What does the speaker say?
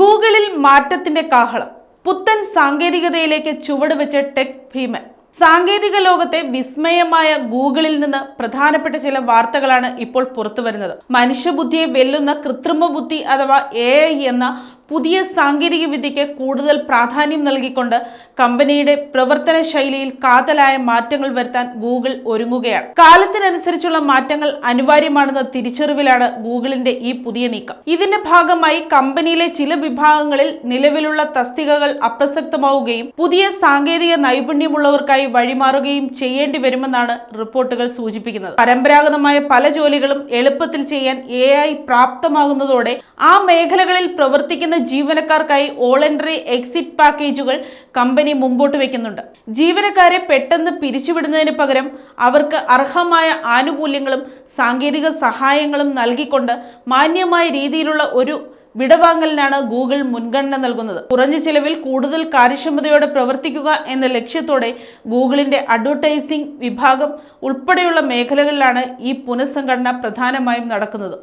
ഗൂഗിളിൽ മാറ്റത്തിന്റെ കാഹളം. പുത്തൻ സാങ്കേതികതയിലേക്ക് ചുവടുവെച്ച ടെക് ഭീമൻ. സാങ്കേതിക ലോകത്തെ വിസ്മയമായ ഗൂഗിളിൽ നിന്ന് പ്രധാനപ്പെട്ട ചില വാർത്തകളാണ് ഇപ്പോൾ പുറത്തുവരുന്നത്. മനുഷ്യബുദ്ധിയെ വെല്ലുന്ന കൃത്രിമ ബുദ്ധി അഥവാ എ എന്ന പുതിയ സാങ്കേതിക വിദ്യയ്ക്ക് കൂടുതൽ പ്രാധാന്യം നൽകിക്കൊണ്ട് കമ്പനിയുടെ പ്രവർത്തന ശൈലിയിൽ കാതലായ മാറ്റങ്ങൾ വരുത്താൻ ഗൂഗിൾ ഒരുങ്ങുകയാണ്. കാലത്തിനനുസരിച്ചുള്ള മാറ്റങ്ങൾ അനിവാര്യമാണെന്ന തിരിച്ചറിവിലാണ് ഗൂഗിളിന്റെ ഈ പുതിയ നീക്കം. ഇതിന്റെ ഭാഗമായി കമ്പനിയിലെ ചില വിഭാഗങ്ങളിൽ നിലവിലുള്ള തസ്തികകൾ അപ്രസക്തമാവുകയും പുതിയ സാങ്കേതിക നൈപുണ്യമുള്ളവർക്കായി വഴിമാറുകയും ചെയ്യേണ്ടി വരുമെന്നാണ് റിപ്പോർട്ടുകൾ സൂചിപ്പിക്കുന്നത്. പരമ്പരാഗതമായ പല ജോലികളും എളുപ്പത്തിൽ ചെയ്യാൻ എ പ്രാപ്തമാകുന്നതോടെ ആ മേഖലകളിൽ പ്രവർത്തിക്കുന്ന ജീവനക്കാർക്കായി ഓൾ എൻട്രി എക്സിറ്റ് പാക്കേജുകൾ കമ്പനി മുമ്പോട്ട് വെക്കുന്നുണ്ട്. ജീവനക്കാരെ പെട്ടെന്ന് പിരിച്ചുവിടുന്നതിന് പകരം അവർക്ക് അർഹമായ ആനുകൂല്യങ്ങളും സാങ്കേതിക സഹായങ്ങളും നൽകിക്കൊണ്ട് മാന്യമായ രീതിയിലുള്ള ഒരു വിടവാങ്ങലിനാണ് ഗൂഗിൾ മുൻഗണന നൽകുന്നത്. കുറഞ്ഞ ചിലവിൽ കൂടുതൽ കാര്യക്ഷമതയോടെ പ്രവർത്തിക്കുക എന്ന ലക്ഷ്യത്തോടെ ഗൂഗിളിന്റെ അഡ്വർടൈസിംഗ് വിഭാഗം ഉൾപ്പെടെയുള്ള മേഖലകളിലാണ് ഈ പുനഃസംഘടന പ്രധാനമായും നടക്കുന്നത്.